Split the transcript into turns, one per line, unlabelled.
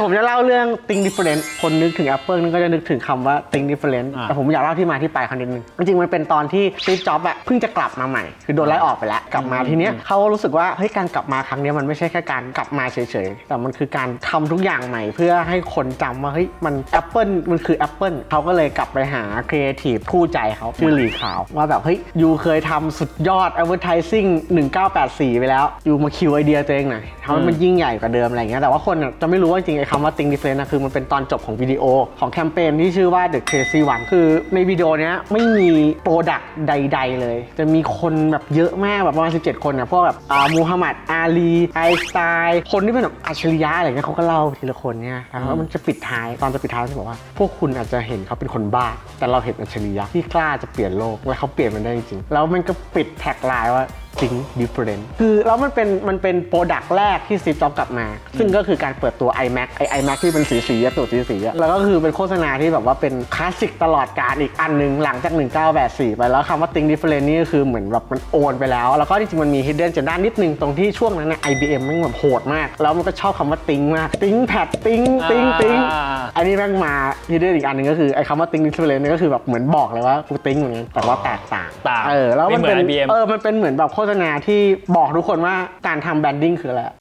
ผมจะเล่าเรื่อง think different คนนึกถึง Apple นึกก็จะนึกถึงคำว่า think different
อ่า
แต่ผมอยากเล่าที่มาที่ไปเขานิดนึง จริงๆ มันเป็นตอนที่ Steve Jobs อะเพิ่งจะกลับมาใหม่ คือโดนไล่ออกไปแล้ว กลับมาทีเนี้ยเขารู้สึกว่าเฮ้ยการกลับมาครั้งเนี้ยมันไม่ใช่แค่การกลับมาเฉยๆ แต่มันคือการทำทุกอย่างใหม่ เพื่อให้คนจำว่าเฮ้ยมัน Apple มันคือ Apple เขาก็เลยกลับไปหา Creative คู่ใจเขาชื่อหลีขาวว่าแบบเฮ้ยยูเคยทำสุดยอด Advertising 1984 ไปแล้วยูมาคิวไอเดียตัวเองหน่อยทำให้มันยิ่งใหญ่กว่าเดิมอะไรอย่างเงี้ยแต่ว่าคนอะจะไม่รู้ว่าจริงๆไอ้คำว่า think different นะคือมันเป็นตอนจบของวิดีโอของแคมเปญที่ชื่อว่า The Crazy One คือในวิดีโอเนี้ยไม่มีโปรดักต์ใด ๆ เลย จะมีคนแบบเยอะมากแบบประมาณ 17 คนนะพวกแบบอ่ามูฮัมหมัดอาลีไอน์สไตน์คนที่เป็นแบบอัจฉริยะอะไรเงี้ยเขาก็เล่าทีละคนเนี่ยแล้วมันจะปิดท้ายตอนจะปิดท้ายจะบอกว่า พวกคุณอาจจะเห็นเขาเป็นคนบ้า แต่เราเห็นอัจฉริยะที่กล้าจะเปลี่ยนโลกและเขาเปลี่ยนมันได้จริงๆแล้วมันก็ปิดแท็กไลน์ว่า think different คือแล้วมันเป็นมันเป็นโปรดักต์แรกที่ซีจ็อบกลับมา ซึ่งก็คือการเปิดตัว iMac ไอ iMac ที่เป็นสีสีๆอะตัวสีสีๆอะแล้วก็คือเป็นโฆษณาที่แบบว่าเป็นคลาสสิกตลอดการอีกอันหนึงหลังจาก 1984 ไปแล้วคำว่า think different นี่ก็คือเหมือนแบบมันโอนไปแล้ว แล้วก็จริงๆมันมี hidden agenda นิดนึงตรงที่ช่วงนั้นนะ IBM มันแบบโหดมาก แล้วมันก็ชอบคำว่า think มาก think pad think think think
อ่า
อันนี้แม่งมา hidden อีกอันหนึงก็คือไอ้คำว่า think different นี่ก็คือแบบเหมือนบอกเลยว่ากู think เหมือนกันแต่ว่าแตกต่าง
ต่าง
เออแล้วมันเป็น
ไม่เหมือน IBM
เออมันเป็นเหมือนแบบโฆษณาที่บอกทุกคนว่าการทำแบรนดิ้งคืออะไร